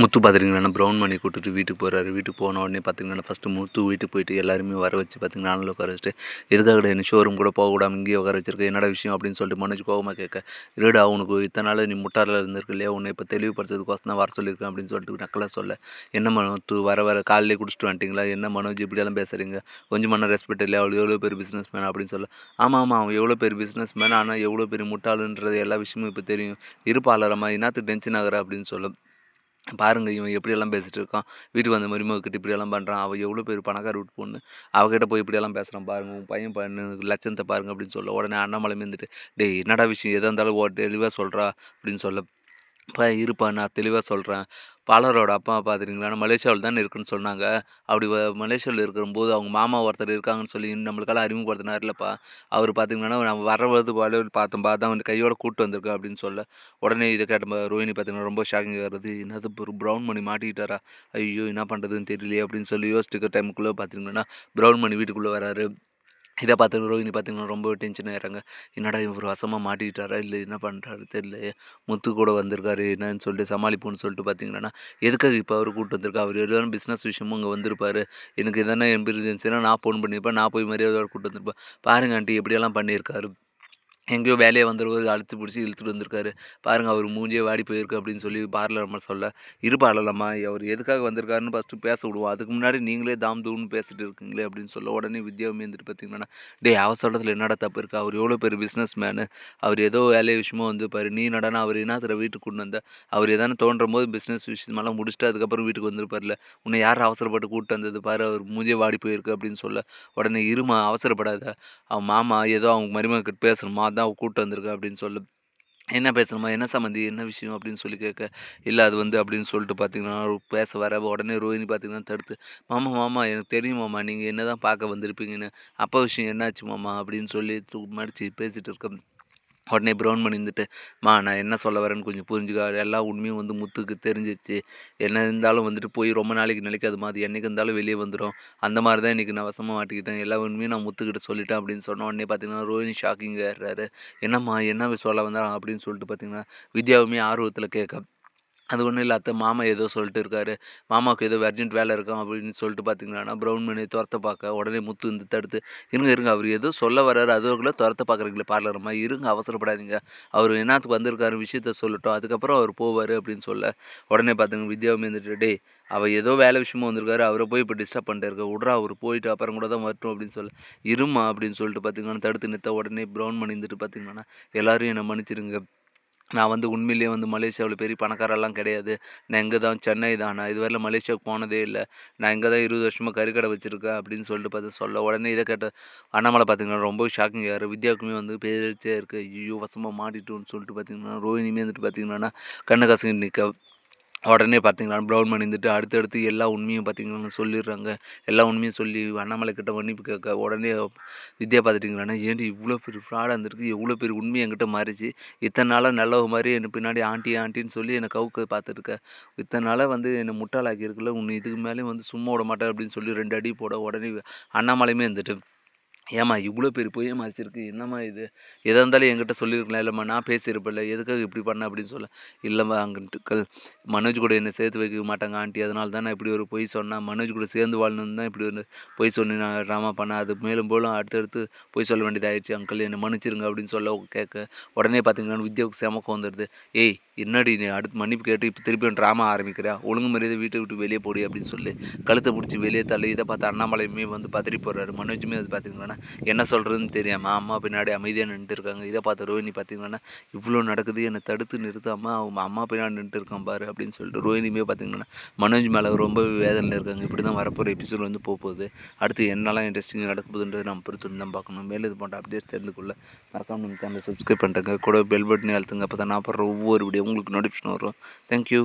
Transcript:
முத்து பார்த்துட்டிங்கன்னா ப்ரௌன் மணி கூட்டிட்டு வீட்டுக்கு போகிறாரு வீட்டுக்கு போன உடனே பார்த்தீங்கன்னா ஃபஸ்ட்டு முத்து வீட்டுக்கு போயிட்டு எல்லாருமே வர வச்சு பார்த்திங்கன்னா நானும் உட்கார வச்சுட்டு எதுக்காக என்ன ஷோரூம் கூட போகக்கூடாது இங்கேயே உட்கார வச்சிருக்க? என்னடா விஷயம் அப்படின்னு சொல்லிட்டு மனோஜ் கோவமாக கேட்க இருடா அவனுக்கு இத்தனை நாள் நீ முட்டாரில் இருந்திருக்கு இல்லையா? உன்னை இப்போ தெளிவுபடுத்துறதுக்கோசம் தான் வர சொல்லியிருக்கேன் அப்படின்னு சொல்லிட்டு நக்கலாக சொல்ல என்ன மனோத்து வர வர காலையிலே குடிச்சிட்டு வந்துட்டிங்களா? என்ன மனோஜ் இப்படியெல்லாம் பேசுகிறீங்க கொஞ்சம் மன ரெஸ்பெக்ட் இல்லையா? அவள் எவ்வளோ பேர் பிஸ்னஸ் மேன் அப்படின்னு சொல்ல ஆமாம் ஆமாம் அவன் எவ்வளோ பேர் பிஸ்னஸ் மேன் ஆனால் எவ்வளோ பெரிய முட்டாளுன்றது எல்லா விஷயமும் இப்போ தெரியும். இருப்பாளரம்மா என்னத்துக்கு டென்ஷன் ஆகிற? அப்படின்னு சொல்லும் பாருங்க இவன் எப்படியெல்லாம் பேசிகிட்டு இருக்கான்? வீட்டுக்கு வந்த மருமகிட்ட இப்படியெல்லாம் பண்ணுறான் அவள் எவ்வளோ பேர் பணக்கார வீட்டு பொண்ணு? அவகிட்ட போய் இப்படியெல்லாம் பேசுகிறான் பாருங்க உன் பையன் பண்ணு லட்சத்தை பாருங்க அப்படின்னு சொல்ல. உடனே அண்ணாமலை இருந்துட்டு டேய் என்னடா விஷயம்? எதாக இருந்தாலும் ஓ தெளிவாக சொல்கிறா அப்படின்னு சொல்ல. இப்போ இருப்பா நான் தெளிவாக சொல்கிறேன் பாலரோட அப்பா பார்த்துட்டிங்களா மலேசியாவில் தானே இருக்குன்னு சொன்னாங்க. அப்படி மலேசியாவில் இருக்கும்போது அவங்க மாமா ஒருத்தர் இருக்காங்கன்னு சொல்லி நம்மளுக்கெல்லாம் அறிமுகப்படுத்தினார் இல்லைப்பா. அவர் பார்த்தீங்கன்னா நம்ம வரவது போல பார்த்தோம் பார்த்தா அவன் கையோட கூட்டு வந்திருக்கேன் அப்படின்னு சொல்ல. உடனே இதை கேட்ட ரோஹிணி பார்த்தீங்கன்னா ரொம்ப ஷாக்கிங் ஆகிறது என்னது ஒரு ப்ரௌன் மணி மாட்டிக்கிட்டாரா? ஐயோ என்ன பண்ணுறதுன்னு தெரியலையே அப்படின்னு சொல்லி யோசிச்சுக்க டைமுக்குள்ளே பார்த்தீங்கன்னா ப்ரௌன் மணி வீட்டுக்குள்ளே வராரு. இதை பார்த்து ரோஹினி பார்த்தீங்கன்னா ரொம்ப டென்ஷன் ஆகிறாங்க என்னடா இவர் வசமாக மாட்டிக்கிட்டாரா? இல்லை என்ன பண்ணுறாரு தெரியல முத்து கூட வந்திருக்காரு என்னன்னு சொல்லிட்டு சமாளிப்போம்னு சொல்லிட்டு பார்த்தீங்கன்னா எதுக்காக இப்போ அவர் கூப்பிட்டு வந்திருக்கா அவர் எதுவும் பிஸ்னஸ் விஷயமும் அங்கே வந்திருப்பாரு. எனக்கு எதனா எமர்ஜென்சினா நான் ஃபோன் பண்ணியிருப்பேன். நான் போய் மரியாதையோட கூப்பிட்டு வந்திருப்பேன். பாருங்க ஆண்டி எப்படியெல்லாம் பண்ணியிருக்காரு. எங்கேயோ வேலையை வந்துடுவார் அழுத்து பிடிச்சி இழுத்துட்டு வந்திருக்காரு. பாருங்கள் அவர் மூஞ்சியே வாடி போயிருக்கு அப்படின்னு சொல்லி பார்லர் அம்மா சொல்ல இரு பார்லரம்மா அவர் எதுக்காக வந்திருக்காருன்னு ஃபஸ்ட்டு பேச விடுவோம். அதுக்கு முன்னாடி நீங்களே தாம் தூம்னு பேசிட்டு இருக்கீங்களே அப்படின்னு சொல்ல உடனே வித்யா வந்துட்டு பார்த்தீங்கன்னா டே அவசரத்தில் சொல்கிறதுல என்னடா தப்பு இருக்கா? அவர் எவ்வளோ பெரிய பிஸ்னஸ் மேனு அவர் ஏதோ வேலை விஷயமா வந்து பாரு நீ நடனா அவர் என்னத்துல வீட்டுக்கு கொண்டு வந்த அவர் எதானே தோன்றும் போது பிஸ்னஸ் விஷயமெல்லாம் முடிச்சுட்டு அதுக்கப்புறம் வீட்டுக்கு வந்திருப்பார்ல. உன்னை யார் அவசரப்பட்டு கூப்பிட்டு வந்தது? பாரு அவர் மூஞ்சியே வாடி போயிருக்கு அப்படின்னு சொல்ல உடனே இருமா அவசரப்படாத. அவன் மாமா ஏதோ அவங்க மருமகிட்ட பேசணுமா? தான் கூப்பிட்டு வந்திருக்கா அப்படின்னு சொல்லு. என்ன பேசணுமா? என்ன சம்மந்தி? என்ன விஷயம்? அப்படின்னு சொல்லி கேட்க இல்லை அது வந்து அப்படின்னு சொல்லிட்டு பார்த்தீங்கன்னா பேச வர உடனே ரோஹிணி பார்த்தீங்கன்னா தடுத்து மாமா மாமா எனக்கு தெரியும் மாமா நீங்கள் என்ன தான் பார்க்க வந்திருப்பீங்கன்னு அப்பா விஷயம் என்னாச்சு மாமா? அப்படின்னு சொல்லி மடித்து பேசிகிட்டு இருக்கேன் உடனே ப்ரௌன் பண்ணி இருந்துட்டு மா நான் என்ன சொல்ல வரேன்னு கொஞ்சம் புரிஞ்சுக்க. எல்லா உண்மையும் வந்து முத்துக்கு தெரிஞ்சிச்சு என்ன இருந்தாலும் வந்துட்டு போய் ரொம்ப நாளைக்கு நிலைக்காதுமா அது என்னைக்கு இருந்தாலும் வெளியே வந்துடும் அந்த மாதிரி தான் இன்றைக்கி நான் வசமாக மாட்டிக்கிட்டேன். எல்லா உண்மையும் நான் முத்துக்கிட்ட சொல்லிட்டேன் அப்படின்னு சொன்ன உடனே பார்த்தீங்கன்னா ரோஹினி ஷாக்கிங் ஏறாரு என்னம்மா என்ன சொல்ல வந்தாலும் அப்படின்னு சொல்லிட்டு பார்த்தீங்கன்னா வித்யாவுமே ஆர்வத்தில் கேட்க அது ஒன்றும் இல்லை. அத்தை மாமா ஏதோ சொல்லிட்டு இருக்காரு. மாமாவுக்கு ஏதோ அர்ஜென்ட் வேலை இருக்கும் அப்படின்னு சொல்லிட்டு பார்த்தீங்கன்னா ப்ரௌன் மணி துரத்த பார்க்க உடனே முத்து வந்து தடுத்து இருங்க இருங்க அவர் ஏதோ சொல்ல வர்றாரு. அதுக்குள்ளே துரத்த பார்க்குறீங்களே பார்லரம்மா இருங்க அவசரப்படாதீங்க. அவர் என்னத்துக்கு வந்திருக்காரு விஷயத்த சொல்லட்டும். அதுக்கப்புறம் அவர் போவார் அப்படின்னு சொல்ல உடனே பார்த்துங்க வித்யாவும் இருந்துட்டு டே அவள் ஏதோ வேலை விஷயமா வந்திருக்காரு. அவரை போய் இப்போ டிஸ்டர்ப் பண்ணிட்டு இருக்க. விட்றா அவர் போயிட்டு அப்புறம் கூட தான் வரட்டும் அப்படின்னு சொல்ல இருமா அப்படின்னு சொல்லிட்டு பார்த்தீங்கன்னா தடுத்து நிறுத்த உடனே ப்ரௌன் மணி இருந்துட்டு பார்த்தீங்கன்னா எல்லோரும் என்னை மன்னிச்சிருங்க. நான் வந்து உண்மையிலேயே வந்து மலேசியாவில் பெரிய பணக்காரெல்லாம் கிடையாது. நான் இங்கே தான் சென்னை தான்? நான் இதுவரையில் மலேசியாவுக்கு போனதே இல்லை. நான் இங்கே தான் இருபது வருஷமாக கறிக்கடை வச்சுருக்கேன் அப்படின்னு சொல்லிட்டு பார்த்து சொல்ல உடனே இதை கேட்ட அண்ணாமலை பார்த்தீங்கன்னா ரொம்ப ஷாக்கிங் யார்? வித்யாவுக்குமே வந்து பேரிச்சே இருக்குது ஐயோ வசமாக மாட்டிட்டோன்னு சொல்லிட்டு பார்த்தீங்கன்னா ரோஹினியுமே வந்துட்டு பார்த்தீங்கன்னா கண்ணு கசங்கி நிற்க உடனே பார்த்தீங்களா ப்ரௌன் பண்ணி இருந்துட்டு அடுத்தடுத்து எல்லா உண்மையும் பார்த்தீங்கன்னா சொல்லிடுறாங்க. எல்லா உண்மையும் சொல்லி அண்ணாமலை கிட்ட மன்னிப்பு கேட்க உடனே வித்யா பார்த்துட்டிங்களாண்ணா ஏன்டி இவ்வளோ பெரிய ஃப்ராடாக இருந்திருக்கு எவ்வளோ பெரிய உண்மை என்கிட்ட மாறிச்சு இத்தனை நாளாக நல்லவ மாதிரி என்னை பின்னாடி ஆண்டி ஆண்டின்னு சொல்லி என்னை கவுக்க பார்த்துருக்க இத்தனை நாளாக வந்து என்னை முட்டாளாக்கியிருக்குல்ல உன்னை இதுக்கு மேலேயும் வந்து சும்மா விட மாட்டேன் அப்படின்னு சொல்லி ரெண்டு அடி போட உடனே அண்ணாமலையுமே இருந்துட்டு ஏம்மா இவ்வளோ பெரிய போய் மறைச்சிருக்கு. என்னம்மா இது? எதாக இருந்தாலும் என்கிட்ட சொல்லியிருக்கலாம் இல்லைம்மா நான் பேசியிருப்பேன்ல எதுக்காக இப்படி பண்ண அப்படின்னு சொல்ல. இல்லைம்மா அங்கிட்டுக்கள் மனோஜ் கூட என்னை சேர்த்து வைக்க மாட்டாங்க ஆண்டி. அதனால தான் நான் இப்படி ஒரு பொய் சொன்னேன் மனோஜ் கூட சேர்ந்து வாழணும்னு தான் இப்படி ஒரு பொய் சொன்னி நான் ட்ராமா பண்ணேன் அது மேலும் போலும் அடுத்தடுத்து பொய் சொல்ல வேண்டியதாகிடுச்சு அங்கிள் என்னை மன்னிச்சிருங்க அப்படின்னு சொல்ல கேட்க உடனே பார்த்தீங்கன்னா வித்யாவுக்கு செமக்கம் வந்துடுது ஏய் என்னடி நீ அடுத்து மன்னிப்பு கேட்டு இப்போ திருப்பி ட்ராமா ஆரம்பிக்கிறியா ஒழுங்கு மரியாதை வீட்டை விட்டு வெளியே போடி அப்படின்னு சொல்லி. கழுத்தை பிடிச்சி வெளியே தள்ளி இதை பார்த்து அண்ணாமலையுமே வந்து பதறி போடுறாரு மனோஜுமே அது பார்த்தீங்கன்னா என்ன சொல்கிறதுன்னு தெரியாமல் அம்மா பின்னாடி அமைதியாக நின்றுட்டு இருக்காங்க. இதை பார்த்து ரோஹினி பார்த்தீங்கன்னா இவ்வளோ நடக்குது என்னை தடுத்து நிறுத்தாமல் அவங்க அம்மா பின்னாடி நின்றுட்டு இருக்கான் பாரு அப்படின்னு சொல்லிட்டு ரோஹினியுமே பார்த்தீங்கன்னா மனோஜ் மேலே ரொம்ப வேதனையில் இருக்காங்க. இப்படி தான் வரப்போகிற எபிசோட் வந்து போகுது. அடுத்து என்னெல்லாம் இன்ட்ரெஸ்டிங் நடக்க போகுதுன்றது நம்ம பொறுத்து தான் பார்க்கணும். மேலே இது போன்ற அப்டேட்ஸ் தெரிந்துக்குள்ள மறக்காமல் மறக்காம நம்ம சேனலை சப்ஸ்கிரைப் பண்ணுறேங்க கூட பெல் பட்டனே அழுத்துங்க. அப்போ தான் நான் போடுற ஒவ்வொரு வீடியோ உங்களுக்கு நோட்டிஃபிகேஷன் வரும். தேங்க்யூ